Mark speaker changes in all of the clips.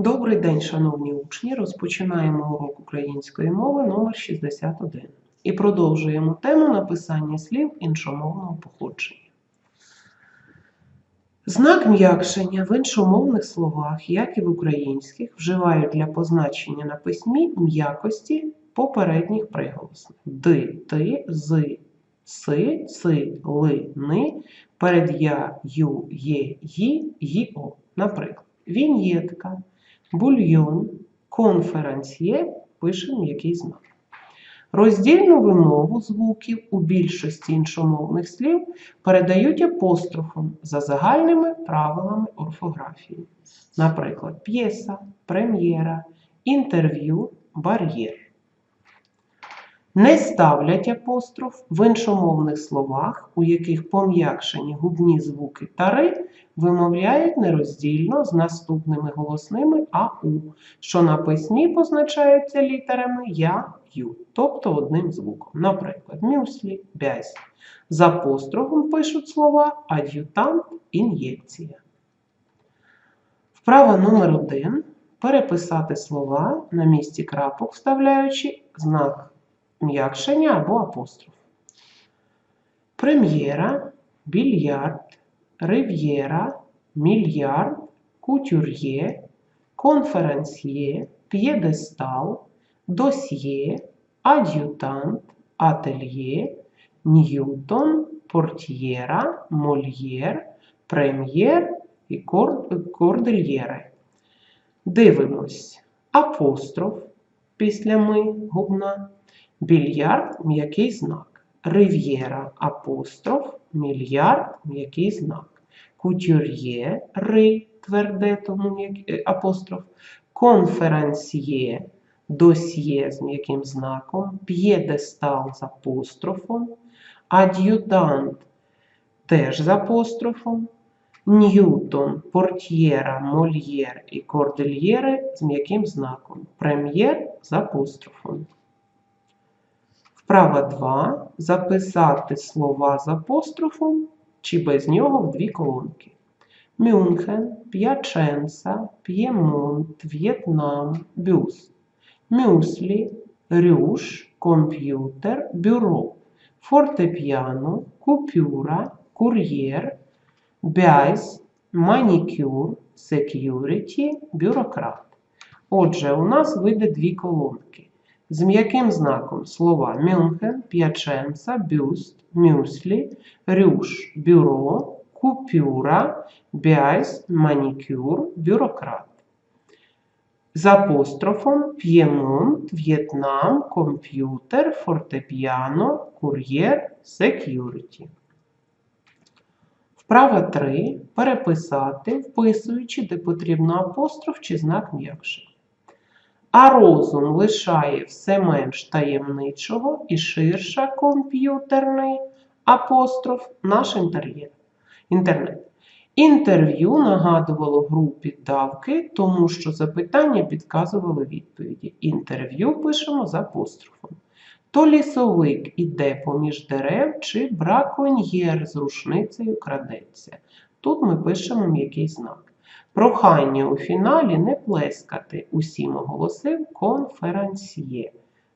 Speaker 1: Добрий день, шановні учні! Розпочинаємо урок української мови номер 61 і продовжуємо тему написання слів іншомовного походження. Знак м'якшення в іншомовних словах, як і в українських, вживають для позначення на письмі м'якості попередніх приголосних ди, ти, зи, си, ци, ли, ни, перед я, ю, є, ї, ї, о. Наприклад, віньєтка, бульйон, конференсьє пишемо який знак. Роздільну вимову звуків у більшості іншомовних слів передають апострофом за загальними правилами орфографії. Наприклад, п'єса, прем'єра, інтерв'ю, бар'єр. Не ставлять апостроф в іншомовних словах, у яких пом'якшені губні звуки тари вимовляють нероздільно з наступними голосними АУ, що на письмі позначаються літерами Я, Ю, тобто одним звуком. Наприклад, мюслі, бязь. З апострофом пишуть слова ад'ютант, ін'єкція. Вправа номер один. Переписати слова на місці крапок, вставляючи знак м'якшення або апостроф. Прем'єра, більярд, рив'єра, мільярд, кутюр'є, конференсьє, п'єдестал, досьє, ад'ютант, ательє, ньютон, портьєра, мольєр, прем'єр і кор- кордильєре. Дивимось. Апостроф після ми губна, більярд м'який знак, рив'єра апостроф, мільярд м'який знак, кутюр'є ри тверде, тому е, апостроф, конференсьє досьє з м'яким знаком, п'єдестал з апострофом, ад'ютант теж з апострофом, Ньютон, портьєра, мольєр і кордильєре з м'яким знаком, прем'єр з апострофом. Вправа 2. Записати слова з апострофом чи без нього в дві колонки. Мюнхен, П'яченса, П'ємонт, В'єтнам, Бюст. Мюслі, рюш, комп'ютер, бюро. Фортепіано, купюра, кур'єр, бязь, манікюр, сек'юріті, бюрократ. Отже, у нас вийде дві колонки. З м'яким знаком слова Мюнхен, П'яченца, Бюст, Мюслі, Рюш, Бюро, Купюра, Бязь, Манікюр, Бюрократ. З апострофом П'ємонт, В'єтнам, комп'ютер, фортепіано, кур'єр, сек'юріті. Вправа 3. Переписати, вписуючи, де потрібно апостроф чи знак м'якший. А розум лишає все менш таємничого і ширша комп'ютерний апостроф наш інтер'єр. Інтернет. Інтерв'ю нагадувало гру піддавки, тому що запитання підказували відповіді. Інтерв'ю пишемо з апострофом. То лісовик іде поміж дерев, чи браконьєр з рушницею крадеться. Тут ми пишемо м'який знак. Прохання у фіналі не плескати. Усім оголосив конферансьє.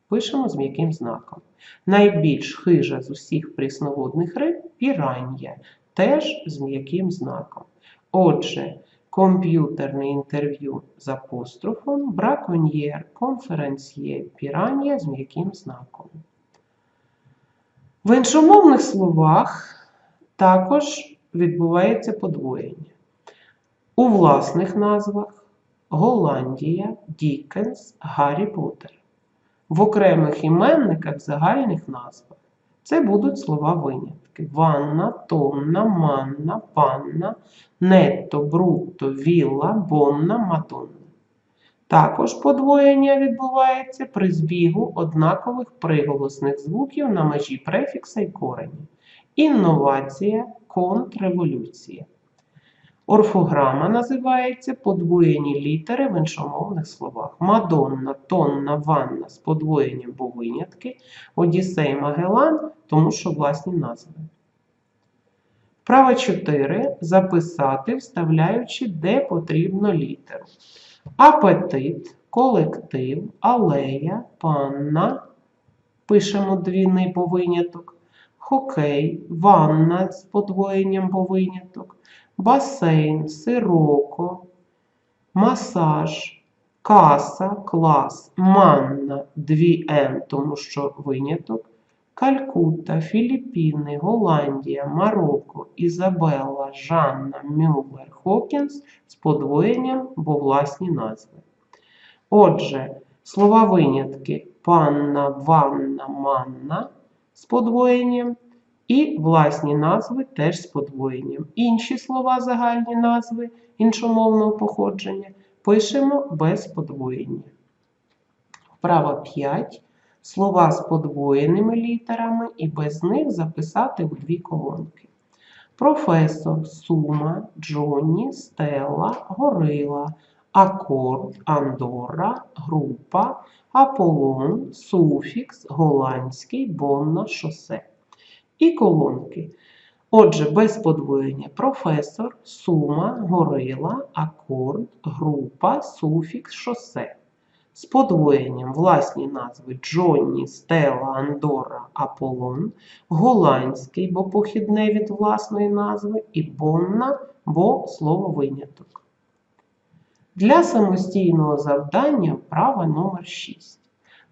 Speaker 1: Пишемо з м'яким знаком. Найбільш хижа з усіх прісноводних риб піран'я, теж з м'яким знаком. Отже, комп'ютерне інтерв'ю з апострофом, браконьєр, конференсьє, піран'я з м'яким знаком. В іншомовних словах також відбувається подвоєння. У власних назвах Голландія, Дікенс, Гаррі Поттер. В окремих іменниках загальних назвах це будуть слова винятки: ванна, тонна, манна, панна, нетто, брутто, вілла, бонна, мадонна. Також подвоєння відбувається при збігу однакових приголосних звуків на межі префікса і корені. Інновація, контрреволюція. Орфограма називається подвоєні літери в іншомовних словах. Мадонна, тонна, ванна з подвоєнням бо винятки, Одіссей, Магелан, тому що власні назви. Вправа 4. Записати, вставляючи де потрібно літеру. апетит, колектив, алея, панна. Пишемо двійний по виняток. Хокей, ванна з подвоєнням по виняток, басейн, сироко, масаж, каса, клас, манна, 2М, тому що виняток, Калькутта, Філіппіни, Голландія, Марокко, Ізабелла, Жанна, Мюллер, Хокінс з подвоєнням, бо власні назви. Отже, слова винятки панна, ванна, манна з подвоєнням і власні назви теж з подвоєнням. Інші слова загальні назви іншомовного походження пишемо без подвоєння. Вправа 5. Слова з подвоєними літерами і без них записати у дві колонки. Професор, сума, Джонні, Стелла, горила, акорд, Андорра, група, Аполлон, суфікс, голландський, бонна, шосе. І колонки. Отже, без подвоєння професор, сума, горила, акорд, група, суфікс, шосе. З подвоєнням власні назви Джонні, Стела, Андорра, Аполлон, голландський, бо похідне від власної назви, і Бонна, бо слово виняток. Для самостійного завдання вправа номер 6.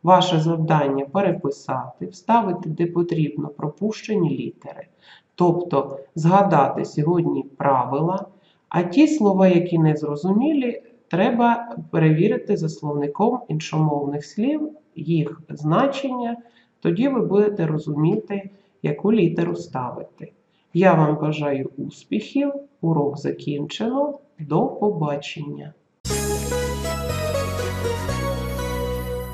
Speaker 1: Ваше завдання переписати, вставити де потрібно пропущені літери. Тобто згадати сьогодні правила, а ті слова, які не зрозумілі, треба перевірити за словником іншомовних слів, їх значення, тоді ви будете розуміти, яку літеру ставити. Я вам бажаю успіхів, урок закінчено. До побачення!